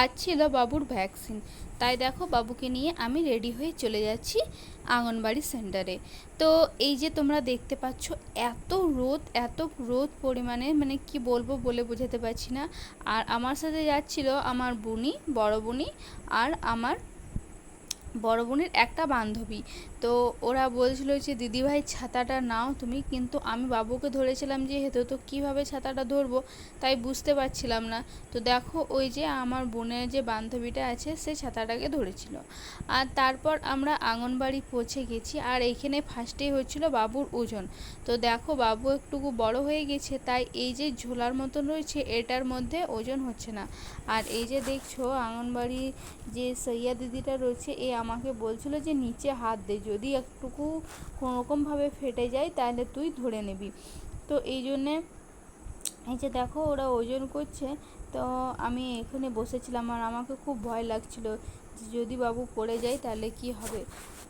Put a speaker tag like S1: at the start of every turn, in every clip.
S1: আজ ছিল বাবুর ভ্যাকসিন। তাই দেখো বাবুকে নিয়ে আমি রেডি হয়ে চলে যাচ্ছি আঙ্গনবাড়ি সেন্টারে। তো এই যে তোমরা দেখতে পাচ্ছ, এত রোদ এত রোদ পরিমাণে মানে কি বলব বলে বোঝাতে পারছি না। আর আমার সাথে যাচ্ছিল আমার বুনি, বড় বুনি, আর আমার বড় বোনের একটা বান্ধবী। তো ওরা বলছিল যে দিদিভাই ছাতাটা নাও তুমি। কিন্তু আমি বাবুকে ধরেছিলাম যেহেতু তো কীভাবে ছাতাটা ধরবো? তাই বুঝতে পারছিলাম না। তো দেখো, ওই যে আমার বোনের যে বান্ধবীটা আছে, সে ছাতাটাকে ধরেছিল। আর তারপর আমরা আঙ্গনবাড়ি পৌঁছে গেছি। আর এইখানে ফার্স্টেই হচ্ছিল বাবুর ওজন। তো দেখো, বাবু একটুকু বড় হয়ে গেছে, তাই এই যে ঝোলার মতন রয়েছে, এটার মধ্যে ওজন হচ্ছে না। আর এই যে দেখছ আঙ্গনবাড়ি যে সৈয়া দিদিটা রয়েছে এ আমাকে বলছিল যে, নিচে হাত দে, যদি একটুকু কোনোরকমভাবে ফেটে যায়, তাহলে তুই ধরে নিবি। তো এই জন্যে, এই যে দেখো, ওরা ওজন করছে। তো আমি এখানে বসেছিলাম আর আমাকে খুব ভয় লাগছিল। যদি বাবু পড়ে যায় তাহলে কি হবে?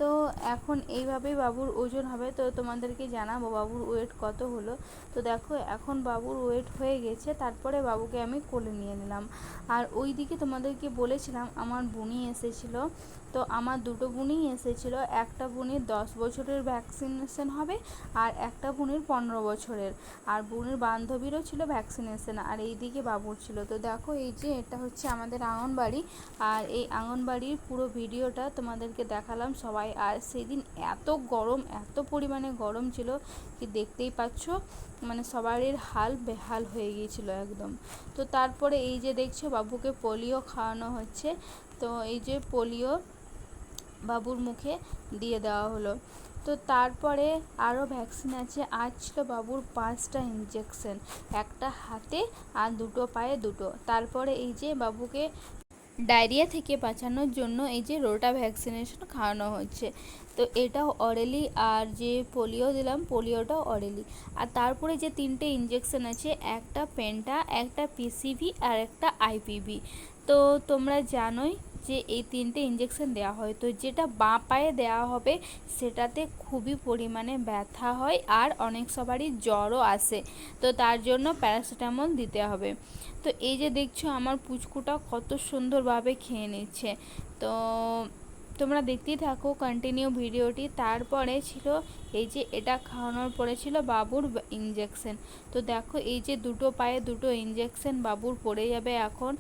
S1: তো এখন এইভাবেই বাবুর ওজন হবে। তো তোমাদেরকে জানাব বাবুর ওয়েট কত হলো। তো দেখো, এখন বাবুর ওয়েট হয়ে গেছে। তারপরে বাবুকে আমি কোলে নিয়ে নিলাম। আর ওই দিকে তোমাদেরকে বলেছিলাম, আমার বুনি এসেছিল। তো আমার দুটো বুনিই এসেছিল। একটা বুনির দশ বছরের ভ্যাকসিনেশন হবে আর একটা বুনির পনেরো বছরের। আর বুনির বান্ধবীরও ছিল ভ্যাকসিনেশন আর এই দিকে বাবুর ছিল। তো দেখো, এই যে এটা হচ্ছে আমাদের আঙ্গনবাড়ি। আর এই আঙ্গনবাড়ির পুরো ভিডিওটা তোমাদেরকে দেখালাম সবাই। আর সেদিন এত গরম, এত পরিমাণে গরম ছিল কি দেখতেই পাচ্ছ? মানে সবারই হাল বেহাল হয়ে গিয়েছিল একদম। তো তারপরে এই যে দেখছ বাবুকে পোলিও খাওয়ানো হচ্ছে। তো এই যে পোলিও বাবুর মুখে দিয়ে দেওয়া হলো। তো তারপরে আরও ভ্যাকসিন আছে। আজ ছিল বাবুর পাঁচটা ইঞ্জেকশন একটা হাতে আর দুটো পায়ে দুটো। তারপরে এই যে বাবুকে ডায়রিয়া থেকে বাঁচানোর জন্য এই যে রোটা ভ্যাকসিনেশন খাওয়ানো হচ্ছে। তো এটা অরেলি আর যে পোলিও দিলাম পোলিওটা অরেলি। আর তারপরে যে তিনটে ইঞ্জেকশন আছে, একটা পেন্টা, একটা পিসিভি আর একটা আইপিভি তো তোমরা জানোই যে এই তিনটে ইঞ্জেকশন দেওয়া হয়, তো যেটা বাঁ পায়ে দেওয়া হবে, সেটাতে খুবই পরিমাণে ব্যথা হয় আর অনেক সবারই জ্বরও আসে, তো তার জন্য প্যারাসিটামল দিতে হবে। তো এই যে দেখছ, আমার পুচকুটা কত সুন্দরভাবে খেয়ে নিচ্ছে। তো তোমরা দেখতেই থাকো কন্টিনিউ ভিডিওটি। তারপরে ছিল এই যে এটা খাওয়ানোর পরে ছিল বাবুর ইঞ্জেকশন তো দেখো, এই যে দুটো পায়ে দুটো ইঞ্জেকশন বাবুর পড়ে যাবে এখন।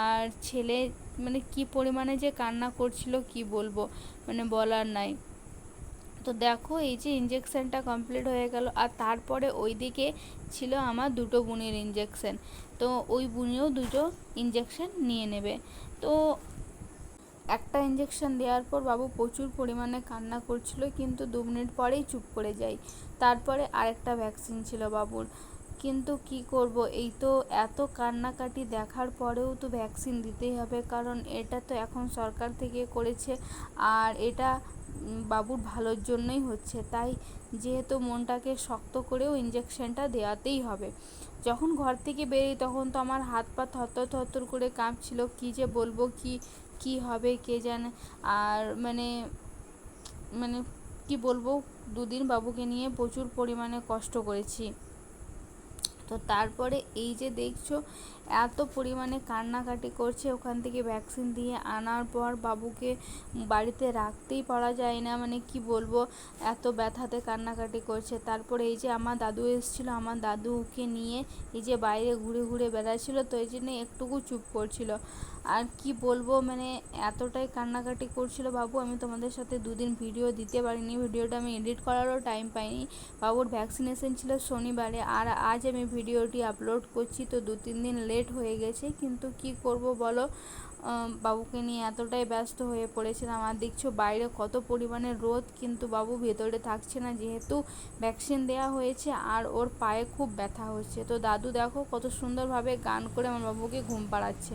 S1: আর ছেলে মানে কি পরিমাণে যে কান্না করছিল কি বলব? মানে বলার নাই। তো দেখো, এই যে ইঞ্জেকশনটা কমপ্লিট হয়ে গেল, আর তারপরে ওই দিকে ছিল আমার দুটো বুনির ইঞ্জেকশন তো ওই বুনিও দুটো ইঞ্জেকশন নিয়ে নেবে। তো একটা ইঞ্জেকশন দেওয়ার পর বাবু প্রচুর পরিমাণে কান্না করছিল, কিন্তু দু মিনিট পরেই চুপ করে যায়। তারপরে আরেকটা ভ্যাকসিন ছিল বাবুর। কিন্তু কি করব? এই তো এত কান্নাকাটি দেখার পরেও তো ভ্যাকসিন দিতেই হবে। কারণ এটা তো এখন সরকার থেকে করেছে আর এটা বাবুর ভালোর জন্যই হচ্ছে। তাই যেহেতু মনটাকে শক্ত করেও ইঞ্জেকশনটা দেওয়াতেই হবে। যখন ঘর থেকে বেরিয়ে তখন তো আমার হাত পা থরথর থরথর করে কাঁপছিল। কী যে বলব, কি কি হবে কে জানে? আর মানে মানে কি বলব, দুদিন বাবুকে নিয়ে প্রচুর পরিমাণে কষ্ট করেছি। তো তারপরে এই যে দেখছ, এত পরিমাণে কান্নাকাটি করছে ওখান থেকে ভ্যাকসিন দিয়ে। আনার পর বাবুকে বাড়িতে রাখতেই পারা যায় না মানে কি বলব, এত ব্যথাতে কান্নাকাটি করছে। তারপরে এই যে আমার দাদু এসেছিল, আমার দাদুকে নিয়ে এই যে বাইরে ঘুরে ঘুরে বেড়াচ্ছিলো, তো এই জন্য একটুকু চুপ করছিল। আর কি বলব মানে এতটাই কান্নাকাটি করছিল বাবু, আমি তোমাদের সাথে দুদিন ভিডিও দিতে পারিনি। ভিডিওটা আমি এডিট করারও টাইম পাইনি। বাবুর ভ্যাকসিনেশন ছিল শনিবারে, আর আজ আমি ভিডিওটি আপলোড করছি, তো দু তিন দিন লেট হয়ে গেছে। কিন্তু কি করব বলো? বাবুকে নিয়ে এতটাই ব্যস্ত হয়ে পড়েছিলাম। আর দেখছ বাইরে কত পরিমাণে রোদ, কিন্তু বাবু ভেতরে থাকছে না, যেহেতু ভ্যাকসিন দেওয়া হয়েছে, আর ওর পায়ে খুব ব্যথা হচ্ছে। তো দাদু দেখো কত সুন্দরভাবে গান করে আমার বাবুকে ঘুম পাড়াচ্ছে।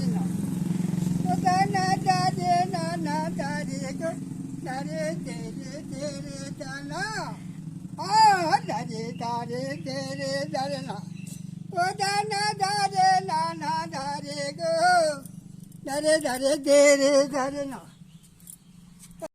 S2: Dare dare dare dana. Ah, dare dare dare dana. O dana dare nana dare go. Dare dare dare dana.